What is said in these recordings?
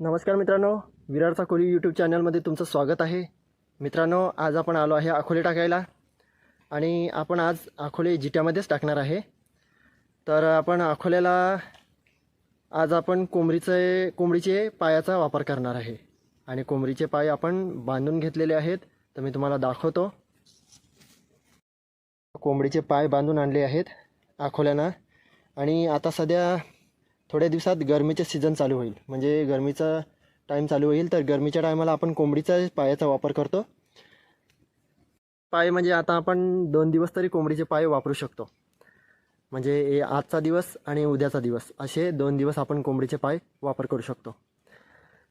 नमस्कार मित्रांनो विरारचा कोली यूट्यूब चॅनलमध्ये तुमचं स्वागत आहे. मित्रांनो आज आपण आलो आहे अकोले टाकायला आणि आपण आज अकोले जिट्यामध्येच टाकणार आहे. तर आपण अकोल्याला आज आपण कोंबडीचे कोंबडीचे पायाचा वापर करणार आहे. आणि कोंबडीचे पाय आपण बांधून घेतलेले आहेत तर मी तुम्हाला दाखवतो. कोंबडीचे पाय बांधून आणले आहेत अकोल्यानं आणि आता सध्या थोड्या दिवसात गरमीचे सीझन चालू होईल. म्हणजे गरमीचा टाईम चालू होईल तर गरमीच्या टायमाला आपण कोंबडीचा पायाचा वापर करतो. पाय म्हणजे आता आपण दोन दिवस तरी कोंबडीचे पाय वापरू शकतो. म्हणजे आजचा दिवस आणि उद्याचा दिवस असे दोन दिवस आपण कोंबडीचे पाय वापर करू शकतो.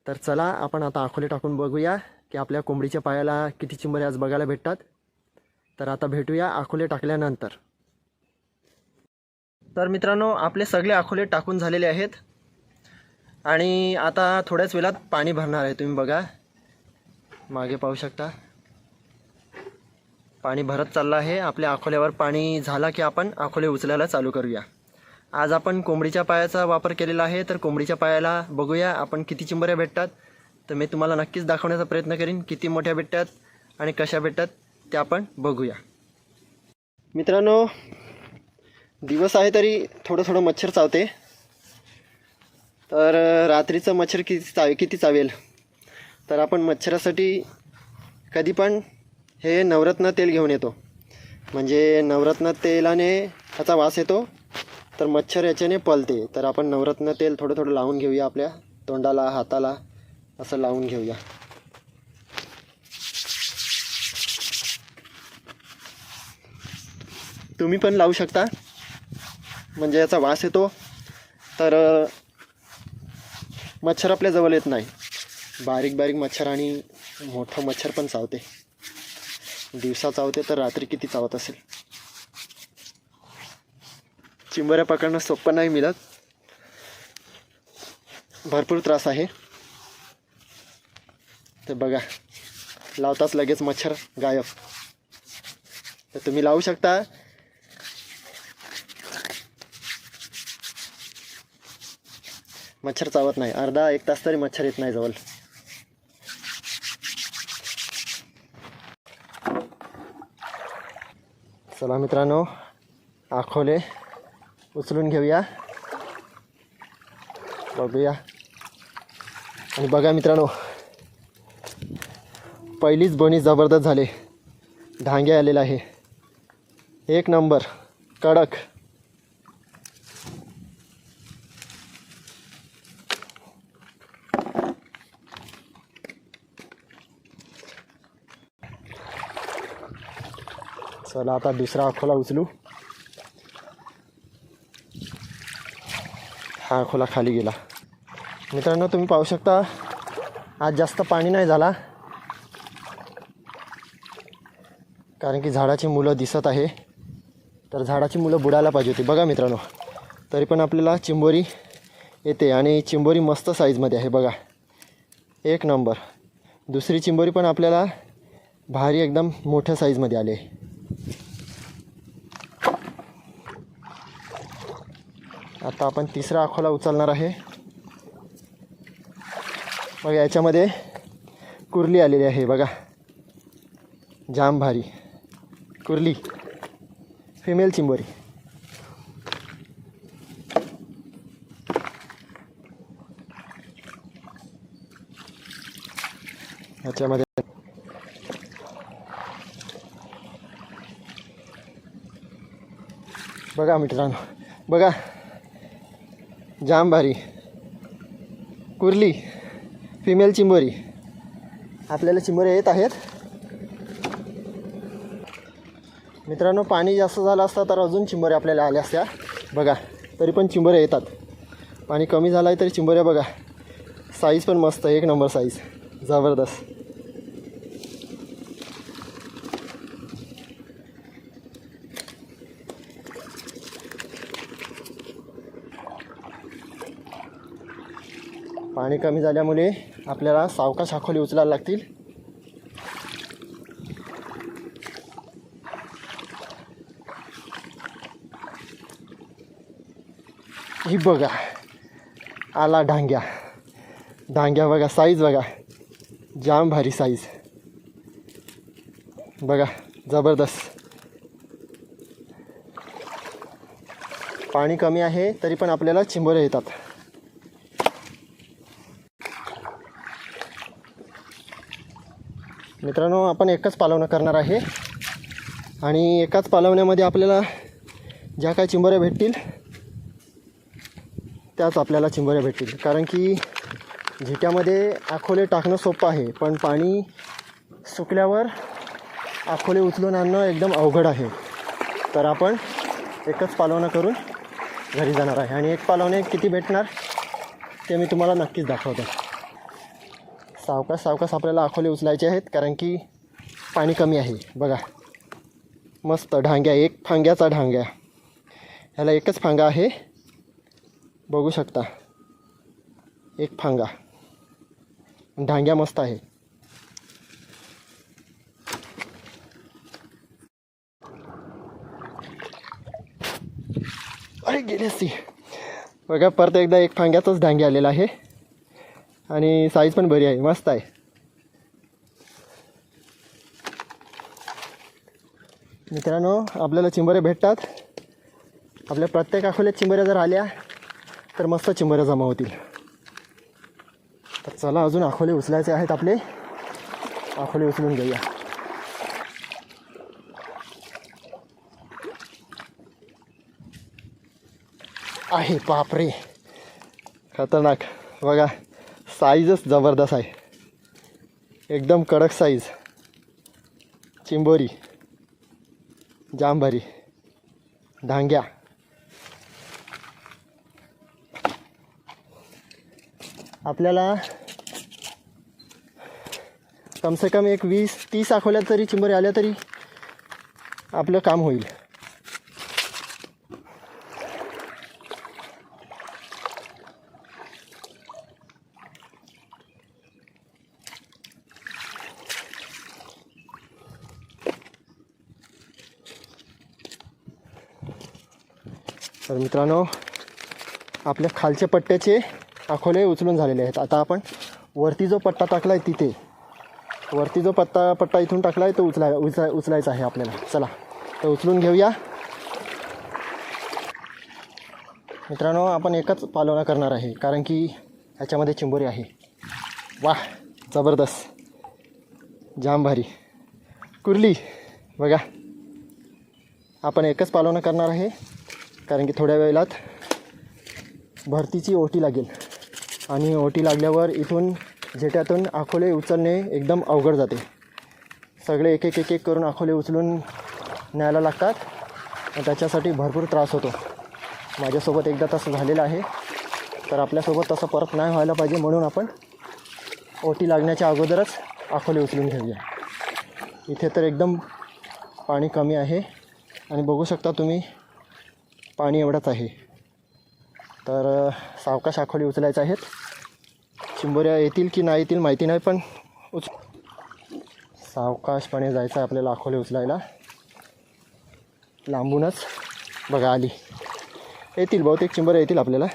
तर चला आपण आता आखोले टाकून बघूया की आपल्या कोंबडीच्या पायाला किती चिंबरे आज बघायला भेटतात. तर आता भेटूया आखोले टाकल्यानंतर. तर मित्रांनो आपले सगळे आखोले टाकून झालेले आहेत. आणि आता थोड्याच वेळात पाणी भरणार आहे तुम्ही बघा. मागे पाहू शकता. पाणी भरत चाललं आहे. आपल्या आखोल्यावर पाणी झाला की आपण आखोले उचलायला चालू करूया. आज आपण कोंबडीच्या पायाचा वापर केलेला आहे. तर कोंबडीच्या पायाला बघूया आपण किती चिंबऱ्या भेटतात. तर मी तुम्हाला नक्कीच दाखवण्याचा प्रयत्न करीन. किती मोठ्या भेटतात आणि कशा भेटतात ते आपण बघूया. मित्रांनो दिवस आहे तरी थोडं थोडं मच्छर चावते. तर रात्रीचं मच्छर किती चावे किती चावेल? तर आपण मच्छरासाठी कधी पण हे नवरत्न तेल घेऊन येतो. म्हणजे नवरत्न तेलाने ह्याचा वास येतो. तर मच्छर याच्याने पलते. तर आपण नवरत्न तेल थोडं थोडं लावून घेऊया आपल्या तोंडाला हाताला. असं लावून घेऊया. तुम्ही पण लावू शकता. म्हणजे याचा वास येतो. तर मच्छर आपल्या जवळ येत नाही. बारीक बारीक मच्छर आणि मोठं मच्छर पण चावते. दिवसा चावते तर रात्री किती चावत असेल? चिंबऱ्या पकडणं सोपं नाही मिळत. भरपूर त्रास आहे. ते बघा लावताच लगेच मच्छर गायब. तर तुम्ही लावू शकता. मच्छर चावत नाही. अर्धा एक तास तरी मच्छर येत नाही जवळ. चला मित्रांनो आखोले उचलून घेऊया. बघूया. आणि बघा मित्रांनो पहिलीच बोनी जबरदस्त झाले. ढांगे आलेला आहे. एक नंबर कडक. चला आता दुसरा अकोला उचलू. हा अकोला खाली गेला. मित्रांनो तुम्ही पाहू शकता आज जास्त पाणी नाही झाला. कारण की झाडाची मुलं दिसत आहे. तर झाडाची मुलं बुडायला पाहिजे होती. बघा मित्रांनो तरी पण आपल्याला चिंबोरी येते आणि चिंबोरी मस्त साईजमध्ये आहे बघा. एक नंबर दुसरी चिंबोरी पण आपल्याला भारी एकदम मोठ्या साईजमध्ये आली आहे. आता आपण तिसरा आखोला उचलणार आहे. बघा याच्यामध्ये कुर्ली आलेली आहे बघा. जाम भारी. कुर्ली. फिमेल चिंबोरी. याच्यामध्ये बघा मित्रांनो बघा. जांभारी कुर्ली फिमेल चिंबोरी. आपल्याला चिंबोऱ्या येत आहेत. मित्रांनो पाणी जास्त झालं असतं तर अजून चिंबोऱ्या आपल्याला आल्या असत्या. बघा तरी पण चिंबोऱ्या येतात. पाणी कमी झालं आहे तरी चिंबोऱ्या बघा. साईज पण मस्त एक नंबर साईज जबरदस्त. पाणी कमी झाल्यामुळे आपल्याला सावकाश साखोली उचलायला लागतील. ही बघा आला डांग्या. डांग्या बघा साईज बघा. जाम भारी साईज बघा जबरदस्त. पाणी कमी आहे तरी पण आपल्याला चिंबोरे येतात. मित्रांनो आपण एकच पालवणं करणार आहे. आणि एकाच पालवण्यामध्ये आपल्याला ज्या काही चिंबऱ्या भेटतील त्याच आपल्याला चिंबऱ्या भेटतील. कारण की झिट्यामध्ये आखोले टाकणं सोपं आहे पण पाणी सुकल्यावर आखोले उचलून आणणं एकदम अवघड आहे. तर आपण एकच पालवणं करून घरी जाणार आहे. आणि एक पालवणे किती भेटणार ते मी तुम्हाला नक्कीच दाखवतो. सावकाश सावकाश आपल्याला अखोले उचलायचे आहेत कारण की पाणी कमी आहे. बघा. मस्त ढांग्या एक फांग्याचा ढांग्या. ह्याला एकच फांगा आहे. बघू शकता. एक फांगा. ढांग्या मस्त आहे. अरे गेले असती. बघा परत एकदा एक फांग्याचाच डांगे आलेला आहे. आणि साईज पण बरी आहे मस्त आहे. मित्रांनो आपल्याला चिंबऱ्या भेटतात. आपल्या प्रत्येक अकोल्यात चिंबऱ्या जर आल्या तर मस्त चिंबऱ्या जमा होतील. तर चला अजून अकोले उचलायचे आहेत आपले. अकोले उचलून घेऊया. आहे बापरे. खतरनाक. बघा. साईजच जबरदस्त आहे. एकदम कडक साईज. चिंबोरी. जांभरी. धांग्या आपल्याला कमसे कम एक वीस तीस आखोल्यात तरी चिंबोरी आल्या तरी आपलं काम होईल तर मित्रांनो आपल्या खालच्या पट्ट्याचे आखोले उचलून झालेले आहेत. आता आपण वरती जो पट्टा टाकला आहे तिथे वरती जो पत्ता पट्टा इथून टाकला आहे तो उचलाय उचलाय उचलायचा आहे आपल्याला. चला तर उचलून घेऊया. मित्रांनो आपण एकच पालवणा करणार आहे कारण की ह्याच्यामध्ये चिंबोरी आहे. वा जबरदस्त. जाम भारी कुर्ली बघा. आपण एकच पालवणा करणार आहे. कारण की थोड्या वेळात भरतीची ओटी लागेल. आणि ओटी लागल्यावर इथून झेट्यातून आखोले उचलणे एकदम अवघड जाते. सगळे एक एक एक एक करून आखोले उचलून न्यायला लागतात. त्याच्यासाठी भरपूर त्रास होतो. माझ्यासोबत एकदा तसं झालेलं आहे. तर आपल्यासोबत तसं परत नाही व्हायला पाहिजे म्हणून आपण ओटी लागण्याच्या अगोदरच आखोले उचलून घेऊया. इथे तर एकदम पाणी कमी आहे. आणि बघू शकता तुम्ही पाणी एवढंच आहे. तर सावकाश आखोली उचलायचं आहेत. चिंबोऱ्या येतील की नाही येतील माहिती नाही पण उच सावकाशपणे जायचं आहे आपल्याला आखोली उचलायला. लांबूनच बघा आली. येतील बहुतेक चिंबोऱ्या येतील आपल्याला.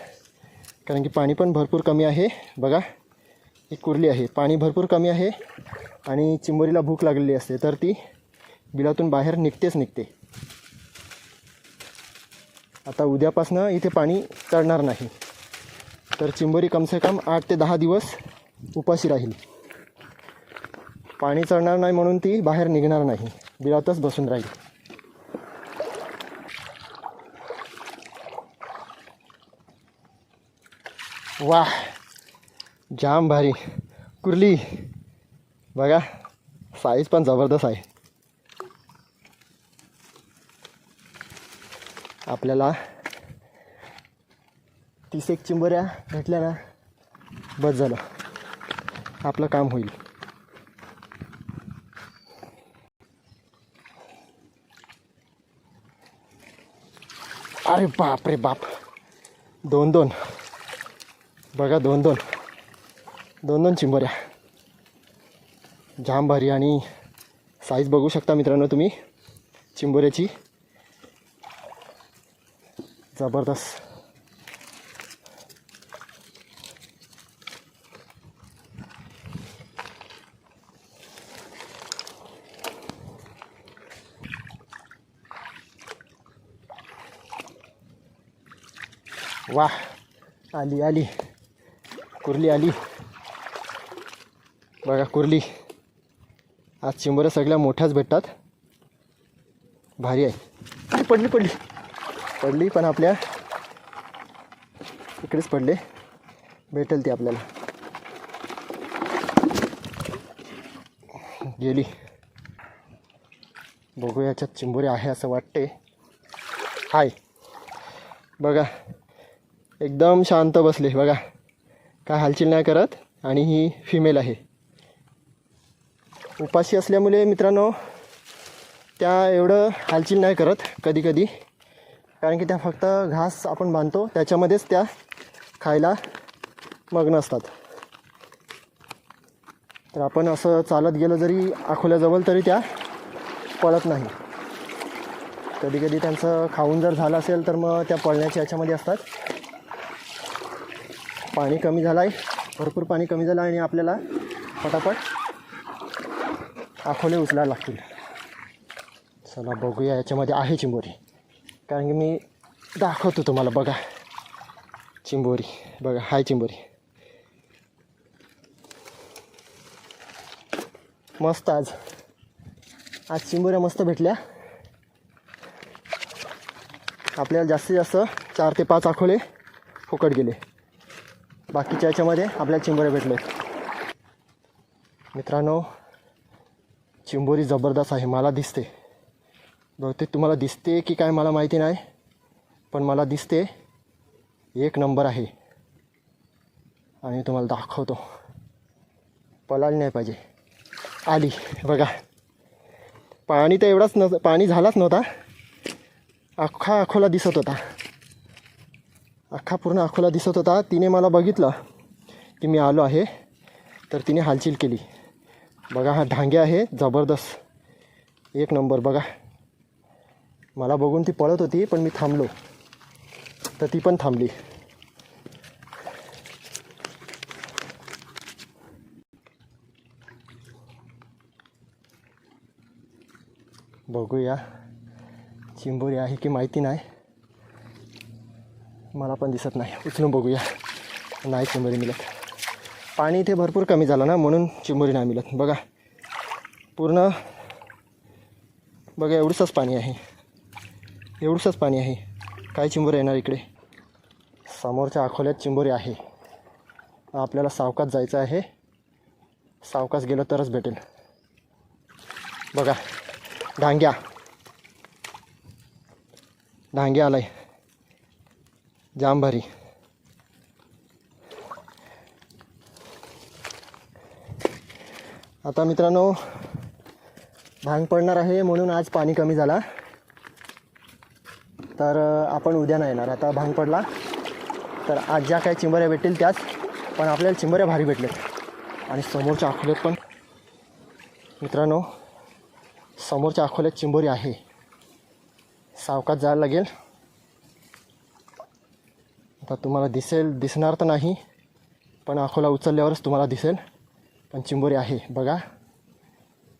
कारण की पाणी पण भरपूर कमी आहे. बघा ही कुर्ली आहे. पाणी भरपूर कमी आहे आणि चिंबोरीला भूक लागलेली असते. तर ती बिलातून बाहेर निघतेच निघते. आता उद्यापासनं इथे पाणी चढणार नाही. तर चिंबोरी कमसे कम आठ ते दहा दिवस उपाशी राहील. पाणी चढणार नाही म्हणून ती बाहेर निघणार नाही. बिलातच बसून राहील. वाह! जाम भारी. कुर्ली! बघा साईज पण जबरदस्त आहे. आपल्याला तीस एक चिंबऱ्या भेटल्या ना बस झालं. आपलं काम होईल. अरे बाप रे बाप. दोन दोन. बघा दोन दोन. दोन दोन चिंबऱ्या. जाम भारी आणि साईज बघू शकता मित्रांनो तुम्ही चिंबोऱ्याची. जबरदस्त. वा आली आली. कुर्ली आली. बघा कुर्ली. आज चिंबऱ्या सगळ्या मोठ्याच भेटतात. भारी आहे. पडली पडली. पडली पण आपल्या इकडेच पडले. भेटेल ती आपल्याला. गेली. बघू याच्यात चिंबोरी आहे असं वाटते. हाय. बघा. एकदम शांत बसले बघा. काय हालचाल नाही करत आणि ही फिमेल आहे. उपाशी असल्यामुळे मित्रांनो त्या एवढं हालचाल नाही करत कधी कधी कारण की त्या फक्त घास आपण बांधतो त्याच्यामध्येच त्या खायला मग्न असतात. तर आपण असं चालत गेलो जरी अकोल्याजवळ तरी त्या पळत नाही. कधी कधी त्यांचं खाऊन जर झालं असेल तर मग त्या पळण्याच्या याच्यामध्ये असतात. पाणी कमी झालं आहे भरपूर पाणी कमी झालं आणि आपल्याला पटापट आखोले उचलायला लागतील. चला बघूया याच्यामध्ये आहे चिंबोरी. कारण की मी दाखवतो तुम्हाला बघा. चिंबोरी बघा हाय चिंबोरी. मस्त आज. आज चिंबोऱ्या मस्त भेटल्या. आपल्याला जास्तीत जास्त चार ते पाच आखोले फुकट गेले. बाकीच्या याच्यामध्ये आपल्याला चिंबोऱ्या भेटले मित्रांनो चिंबोरी जबरदस्त आहे मला दिसते. बहुतेक तुम्हाला दिसते की काय मला माहिती नाही पण मला दिसते एक नंबर आहे. आणि तुम्हाला दाखवतो. पलायला नाही पाहिजे. आली. बघा. पाणी तर एवढाच न पाणी झालाच नव्हता. अख्खा अखोला दिसत होता. अख्खा पूर्ण अखोला दिसत होता. तिने मला बघितलं की मी आलो आहे. तर तिने हालचाल केली. बघा हा ढांगे आहे जबरदस्त. एक नंबर बघा. मला बघून ती पळत होती पण मी थांबलो. तर ती पण थांबली. बघूया. चिंबोरी आहे की माहिती नाही? मला पण दिसत नाही. उचलून बघूया. नाही चिंबोरी मिळत. पाणी इथे भरपूर कमी झालं ना म्हणून चिंबोरी नाही मिळत. बघा. पूर्ण बघा एवढंच पाणी आहे. एवढंसंच पाणी आहे. काय चिंबोरी येणार इकडे? समोरच्या अकोल्यात चिंबोरी आहे. आपल्याला सावकाश जायचं आहे. सावकाश गेलं तरच भेटेल. बघा डांग्या ढांग्या आलाय. जाम भारी आता मित्रांनो भांग पडणार आहे म्हणून आज पाणी कमी झाला. तर आपण उद्या नाही येणार. आता भांग पडला. तर आज ज्या काही चिंबऱ्या भेटतील त्याच पण आपल्याला चिंबऱ्या भारी भेटल्यात आणि समोरच्या अकोल्यात पण मित्रांनो समोरच्या अकोल्यात चिंबोरी आहे. सावकात जायला लागेल. आता तुम्हाला दिसेल दिसणार तर नाही पण अकोला उचलल्यावरच तुम्हाला दिसेल. पण चिंबोरी आहे बघा.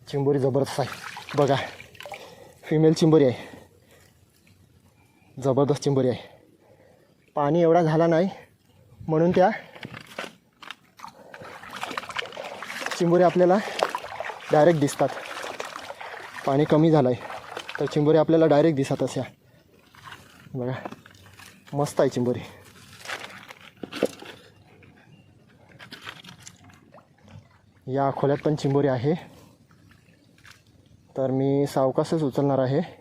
चिंबोरी जबरदस्त आहे. बघा. फिमेल चिंबोरी आहे. जबरदस्त चिंबोरी आहे. पाणी एवढा झाला नाही म्हणून त्या चिंबोरी आपल्याला डायरेक्ट दिसतात. पाणी कमी झालं आहे तर चिंबोरी आपल्याला डायरेक्ट दिसत अशा. बघा मस्त आहे चिंबोरी. या खोल्यात पण चिंबोरी आहे. तर मी सावकाशच उचलणार आहे.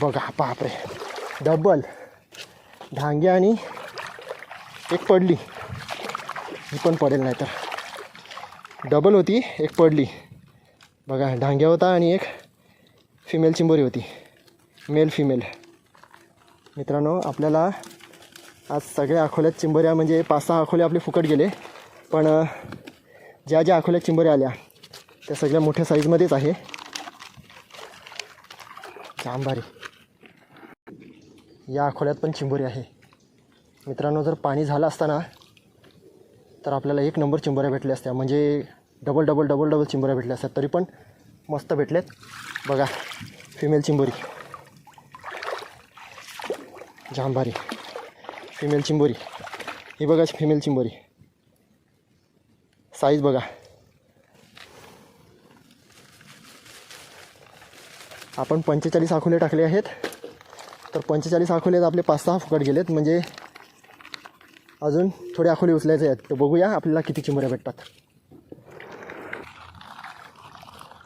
बघा बापरे. डबल ढांगे आणि एक पडली. ही पण पडेल नाही तर डबल होती एक पडली. बघा ढांग्या होता आणि एक फिमेल चिंबोरी होती. मेल फिमेल मित्रांनो आपल्याला आज सगळ्या अकोल्यात चिंबोऱ्या म्हणजे पाच सहा अकोले आपले फुकट गेले. पण ज्या ज्या अकोल्यात चिंबोऱ्या आल्या त्या सगळ्या मोठ्या साईजमध्येच आहे. जांभारी. या अकोल्यात पण चिंबोरी आहे. मित्रांनो जर पाणी झालं असताना तर आपल्याला एक नंबर चिंबोऱ्या भेटल्या असत्या. म्हणजे डबल डबल डबल डबल चिंबोऱ्या भेटल्या असतात तरी पण मस्त भेटलेत. बघा फिमेल चिंबोरी. जांभारी. फिमेल चिंबोरी. ही बघा फिमेल चिंबोरी. साईज बघा. आपण पंचेचाळीस आखुले टाकले आहेत. तर पंचेचाळीस आखोले आपले पाच सहा फुकट गेलेत. म्हणजे अजून थोडे आखोले उचलायचे आहेत. तर बघूया आपल्याला किती चिंबोऱ्या भेटतात.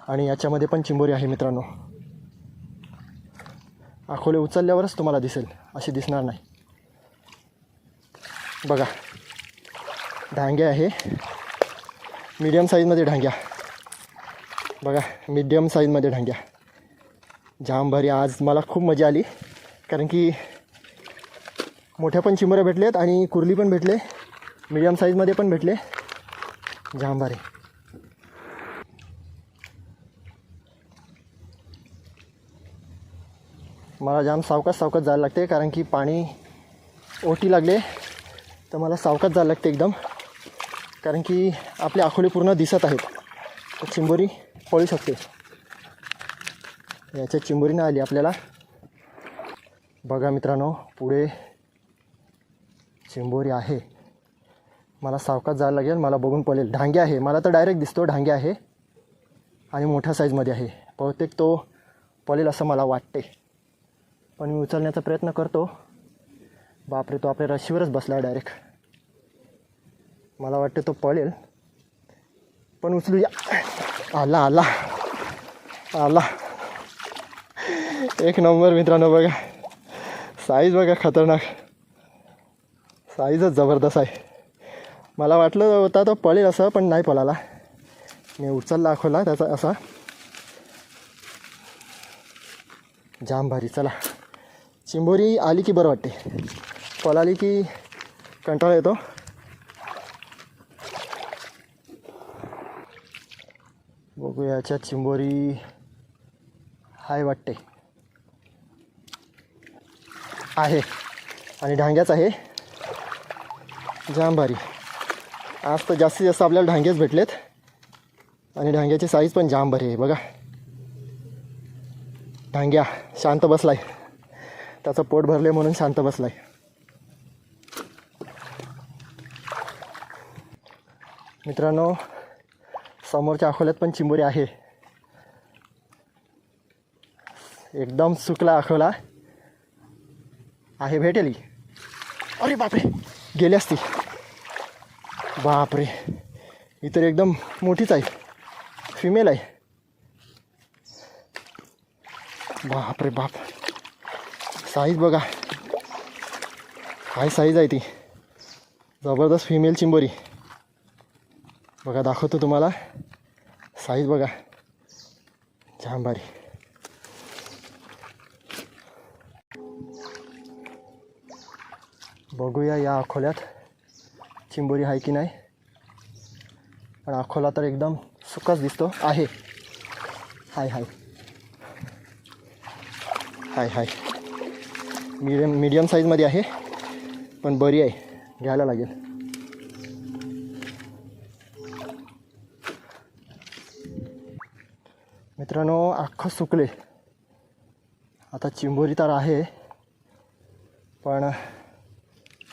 आणि याच्यामध्ये पण चिंबोरी आहे मित्रांनो. आखोले उचलल्यावरच तुम्हाला दिसेल. अशी दिसणार नाही. बघा. ढांग्या आहे. मीडियम साईजमध्ये ढांग्या. बघा मीडियम साईजमध्ये ढांग्या. जाम भारी आज मला खूप मजा आली. कारण की मोठ्या पण चिंबऱ्या आहेत आणि कुर्ली पण भेटले. मिडियम साईजमध्ये पण भेटले. जाम भारी मला जाम सावकाच सावकाच जायला लागते कारण की पाणी ओटी लागले. तर मला सावकाच जायला लागते एकदम. कारण की आपले आखोले पूर्ण दिसत आहेत. तर चिंबोरी पळू शकते. याच्या चिंबोरी आली आपल्याला. बघा मित्रांनो पुढे चिंबोरी आहे. मला सावकाश जायला लागेल मला बघून पळेल. ढांगे आहे. मला तर डायरेक्ट दिसतो ढांगे आहे. आणि मोठ्या साईजमध्ये आहे. बहुतेक तो पळेल असं मला वाटते. पण मी उचलण्याचा प्रयत्न करतो. बापरे तो आपल्या रशीवरच बसला आहे डायरेक्ट मला वाटते तो पळेल. पण उचलू या. आला आला. आला. एक नंबर मित्रांनो बघा. साईज बघा खतरनाक. साईजच जबरदस्त आहे. मला वाटलं होता तो पळेल असं पण नाही पळाला. मी उचलला दाखवला त्याचा असा. जाम भारी चला. चिंबोरी आली की बरं वाटते. पळाली की कंटाळा येतो. बघू याच्या चिंबोरी हाय वाटते. आहे. आणि ढांग्याच आहे. जांभारी. आज तर जास्तीत जास्त आपल्याला ढांगेच भेटलेत. आणि ढांग्याची साईज पण जांभारी आहे बघा. ढांग्या शांत बसलाय. त्याचं पोट भरले म्हणून शांत बसलाय. मित्रांनो समोरच्या अकोल्यात पण चिंबोरी आहे. एकदम सुकला अकोला आहे भेटेल. की अरे बापरे. गेली असती बापरे. ही तर एकदम मोठीच आहे. फिमेल आहे. बापरे बाप. साईज बघा. काय साईज आहे ती? जबरदस्त फिमेल चिंबोरी. बघा दाखवतो तुम्हाला. साईज बघा. जाम भारी बघूया या अकोल्यात चिंबोरी आहे की नाही. पण अकोला तर एकदम सुकाच दिसतो. आहे. हाय हाय. हाय हाय. मीडियम मीडियम साईजमध्ये आहे. पण बरी आहे. घ्यायला लागेल. मित्रांनो अख्खं सुकले. आता चिंबोरी तर आहे. पण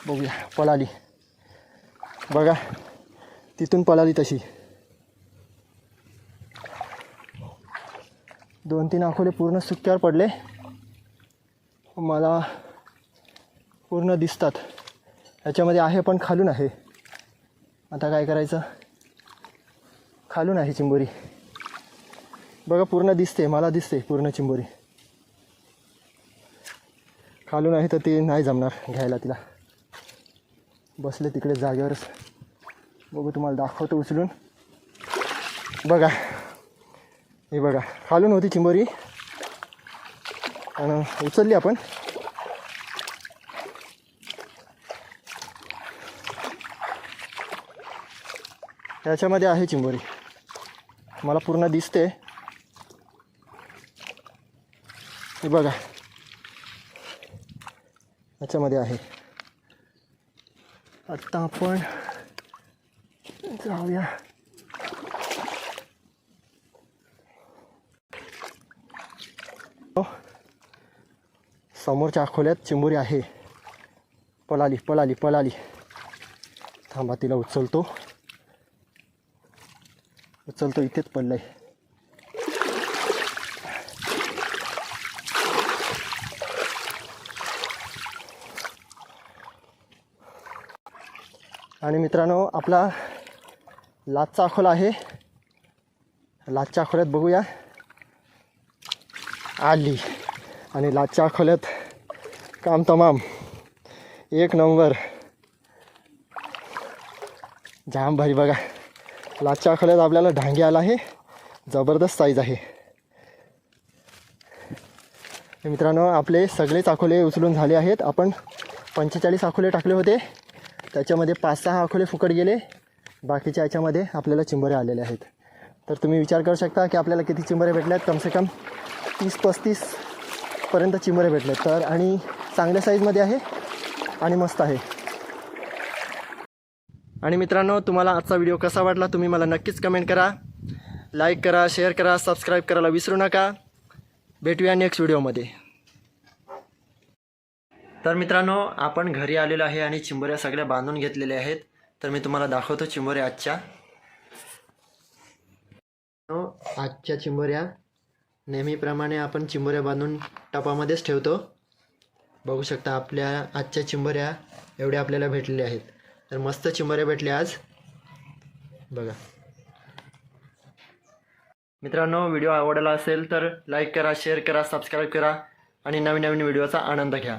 बघूया पळाली बघा तिथून पळाली तशी. दोन तीन आखोले पूर्ण सुक्यावर पडले. मला पूर्ण दिसतात. ह्याच्यामध्ये आहे पण खालून आहे. आता काय करायचं? खालून आहे चिंबोरी. बघा पूर्ण दिसते मला दिसते पूर्ण चिंबोरी. खालून आहे तर ते नाही जमणार घ्यायला तिला. बसले तिकडे जागेवरच बघू तुम्हाला दाखवतो उचलून. बघा. हे बघा खालून होती चिंबोरी. आणि उचलली आपण. याच्यामध्ये आहे चिंबोरी. मला पूर्ण दिसते. हे बघा. याच्यामध्ये आहे. आता आपण जाऊया. समोरच्या अखोल्यात चिंबोरी आहे. पळाली पळाली पळाली थांबा तिला उचलतो. उचलतो इथेच पडलंय. आणि मित्रांनो आपला लाचचा अखोला आहे. लाचच्या अखोल्यात बघूया. आली. आणि लाचच्या अखोल्यात काम तमाम. एक नंबर. जाम भारी बघा. लाचच्या अखोल्यात आपल्याला ढांगे आला आहे. जबरदस्त साईज आहे. मित्रांनो आपले सगळेच अकोले उचलून झाले आहेत. आपण पंचेचाळीस अकोले टाकले होते. त्याच्यामध्ये पाच सहा अकोले फुकट गेले. बाकीच्या याच्यामध्ये आपल्याला चिंबरे आलेले आहेत. तर तुम्ही विचार करू शकता की आपल्याला किती चिंबरे भेटले आहेत कमसे कम तीस पस्तीसपर्यंत चिंबरे भेटले तर आणि चांगल्या साईजमध्ये आहे आणि मस्त आहे. आणि मित्रांनो तुम्हाला आजचा व्हिडिओ कसा वाटला तुम्ही मला नक्कीच कमेंट करा. लाईक करा शेअर करा सबस्क्राईब करायला विसरू नका. भेटूया नेक्स्ट व्हिडिओमध्ये तर मित्रांनो आपण घरी आलेलो आहे आणि चिंबोऱ्या सगळ्या बांधून घेतलेल्या आहेत. तर मी तुम्हाला दाखवतो चिंबोऱ्या आजच्या. हो, आजच्या चिंबोऱ्या. नेहमीप्रमाणे आपण चिंबोऱ्या बांधून टपामध्येच ठेवतो. बघू शकता आपल्या आजच्या चिंबोऱ्या एवढ्या आपल्याला भेटलेल्या आहेत. तर मस्त चिंबोऱ्या भेटल्या आज. बघा. मित्रांनो व्हिडिओ आवडला असेल तर लाईक करा शेअर करा सबस्क्राईब करा आणि नवीन नवीन व्हिडिओचा आनंद घ्या.